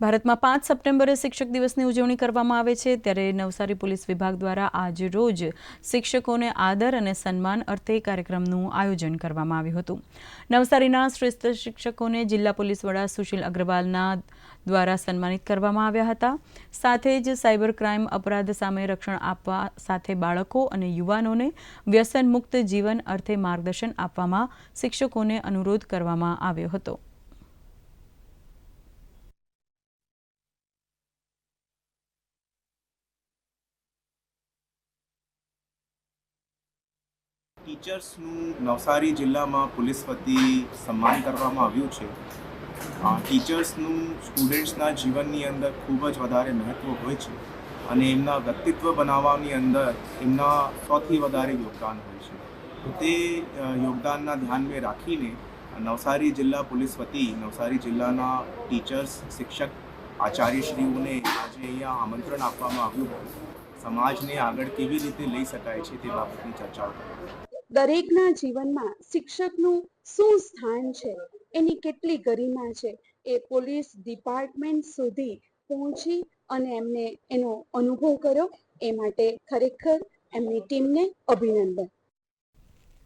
ભારતમાં પાંચ સપ્ટેમ્બરે શિક્ષક દિવસની ઉજવણી કરવામાં આવે છે. ત્યારે નવસારી પોલીસ વિભાગ દ્વારા આજ રોજ શિક્ષકોને આદર અને સન્માન અર્થે કાર્યક્રમનું આયોજન કરવામાં આવ્યું હતું. નવસારીના શ્રેષ્ઠ શિક્ષકોને જિલ્લા પોલીસ વડા સુશીલ અગ્રવાલના દ્વારા સન્માનિત કરવામાં આવ્યા હતા. સાથે જ સાયબર ક્રાઇમ અપરાધ સામે રક્ષણ આપવા સાથે બાળકો અને યુવાનોને વ્યસન મુક્ત જીવન અર્થે માર્ગદર્શન આપવામાં શિક્ષકોને અનુરોધ કરવામાં આવ્યો હતો. ટીચર્સનું નવસારી જિલ્લામાં પોલીસ વતી સન્માન કરવામાં આવ્યું છે. ટીચર્સનું સ્ટુડન્ટ્સના જીવનની અંદર ખૂબ જ વધારે મહત્ત્વ હોય છે અને એમના વ્યક્તિત્વ બનાવવાની અંદર એમના સૌથી વધારે યોગદાન હોય છે. તે યોગદાનના ધ્યાનમાં રાખીને નવસારી જિલ્લા પોલીસ વતી, નવસારી જિલ્લાના ટીચર્સ, શિક્ષક, આચાર્યશ્રીઓને આજે અહીંયા આમંત્રણ આપવામાં આવ્યું હતું સમાજને આગળ કેવી રીતે લઈ શકાય છે તે બાબતની ચર્ચાઓ કરવા દરેકના જીવનમાં શિક્ષકનું શું સ્થાન છે? એની કેટલી ગરિમા છે? એ પોલીસ ડિપાર્ટમેન્ટ સુધી પહોંચી અને એમને એનો અનુભવ કર્યો. એ માટે ખરેખર એમની ટીમને અભિનંદન.